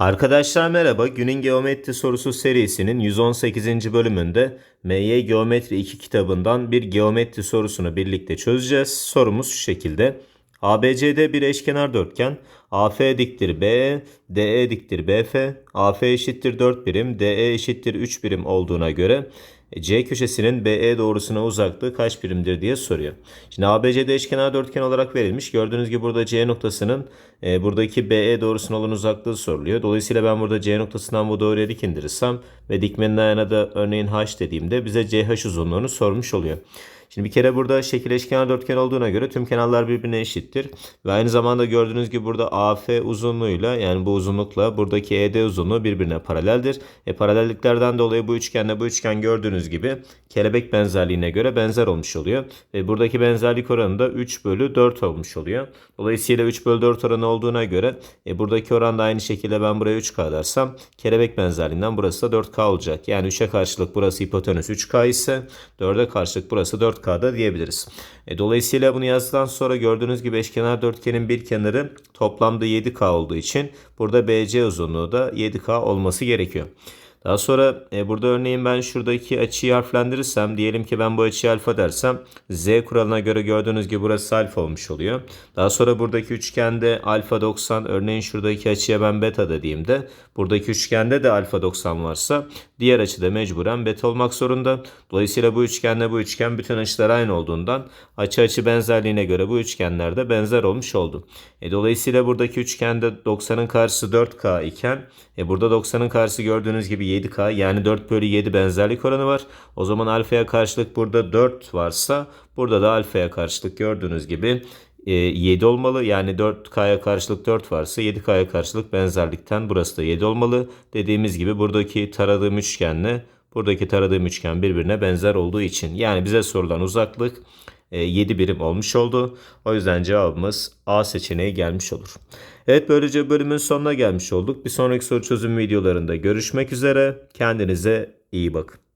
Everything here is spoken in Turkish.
Arkadaşlar merhaba. Günün Geometri sorusu serisinin 118. bölümünde MY Geometri 2 kitabından bir geometri sorusunu birlikte çözeceğiz. Sorumuz şu şekilde. ABCD bir eşkenar dörtgen. AF diktir BE, DE diktir BF, AF eşittir 4 birim, DE eşittir 3 birim olduğuna göre C köşesinin BE doğrusuna uzaklığı kaç birimdir diye soruyor. Şimdi ABCD eşkenar dörtgen olarak verilmiş. Gördüğünüz gibi burada C noktasının e, buradaki BE doğrusuna olan uzaklığı soruluyor. Dolayısıyla ben burada C noktasından bu doğruya dik indirirsem ve dikmenin ayağına da örneğin H dediğimde bize CH uzunluğunu sormuş oluyor. Şimdi bir kere burada şekil eşkenar dörtgen olduğuna göre tüm kenarlar birbirine eşittir. Ve aynı zamanda gördüğünüz gibi burada AF uzunluğuyla yani bu uzunlukla buradaki ED uzunluğu birbirine paraleldir. E paralelliklerden dolayı bu üçgenle bu üçgen gördüğünüz gibi kelebek benzerliğine göre benzer olmuş oluyor. Ve buradaki benzerlik oranı da 3 bölü 4 olmuş oluyor. Dolayısıyla 3 bölü 4 oranı olduğuna göre e, buradaki oran da aynı şekilde ben buraya 3K dersem kelebek benzerliğinden burası da 4K olacak. Yani 3'e karşılık burası hipotenüs 3K ise 4'e karşılık burası 4K'da diyebiliriz. E, dolayısıyla bunu yazdıktan sonra gördüğünüz gibi eşkenar dörtgenin bir kenarı toplamda 7K olduğu için burada BC uzunluğu da 7K olması gerekiyor. Daha sonra e, burada örneğin ben şuradaki açıyı harflendirirsem diyelim ki ben bu açıyı alfa dersem z kuralına göre gördüğünüz gibi burası alfa olmuş oluyor. Daha sonra buradaki üçgende alfa 90 örneğin şuradaki açıya ben beta dediğimde buradaki üçgende de alfa 90 varsa diğer açıda mecburen beta olmak zorunda. Dolayısıyla bu üçgenle bu üçgen bütün açılar aynı olduğundan açı açı benzerliğine göre bu üçgenler de benzer olmuş oldu. E, dolayısıyla buradaki üçgende 90'ın karşısı 4K iken e, burada 90'ın karşısı gördüğünüz gibi 7K yani 4 bölü 7 benzerlik oranı var. O zaman alfaya karşılık burada 4 varsa burada da alfaya karşılık gördüğünüz gibi 7 olmalı. Yani 4K'ya karşılık 4 varsa 7K'ya karşılık benzerlikten burası da 7 olmalı. Dediğimiz gibi buradaki taradığım üçgenle buradaki taradığım üçgen birbirine benzer olduğu için. Yani bize sorulan uzaklık 7 birim olmuş oldu. O yüzden cevabımız A seçeneği gelmiş olur. Evet böylece bölümün sonuna gelmiş olduk. Bir sonraki soru çözüm videolarında görüşmek üzere. Kendinize iyi bakın.